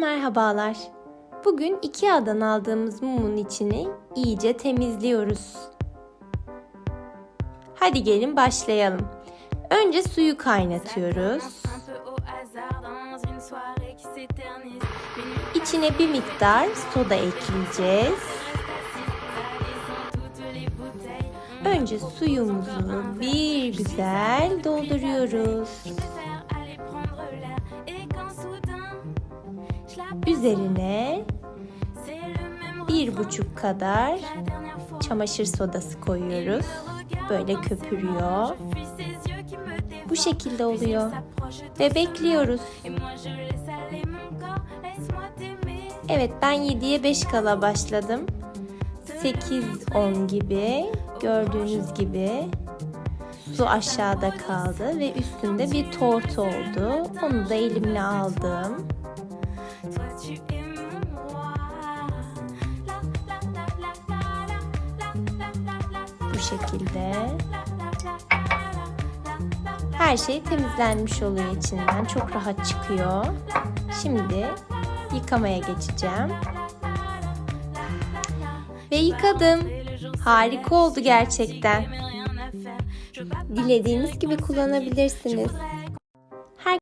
Merhabalar. Bugün Ikea'dan aldığımız mumun içini iyice temizliyoruz. Hadi gelin başlayalım. Önce suyu kaynatıyoruz. İçine bir miktar soda ekleyeceğiz. Önce suyumuzu bir güzel dolduruyoruz. Üzerine bir buçuk kadar çamaşır sodası koyuyoruz. Böyle köpürüyor. Bu şekilde oluyor. Ve bekliyoruz. Evet ben 7'ye 5 kala başladım. 8-10 gibi gördüğünüz gibi su aşağıda kaldı ve üstünde bir tort oldu. Onu da elimle aldım. Bu şekilde. Her şey temizlenmiş oluyor içinden. Çok rahat çıkıyor. Şimdi yıkamaya geçeceğim. Ve yıkadım. Harika oldu gerçekten. Dilediğiniz gibi kullanabilirsiniz.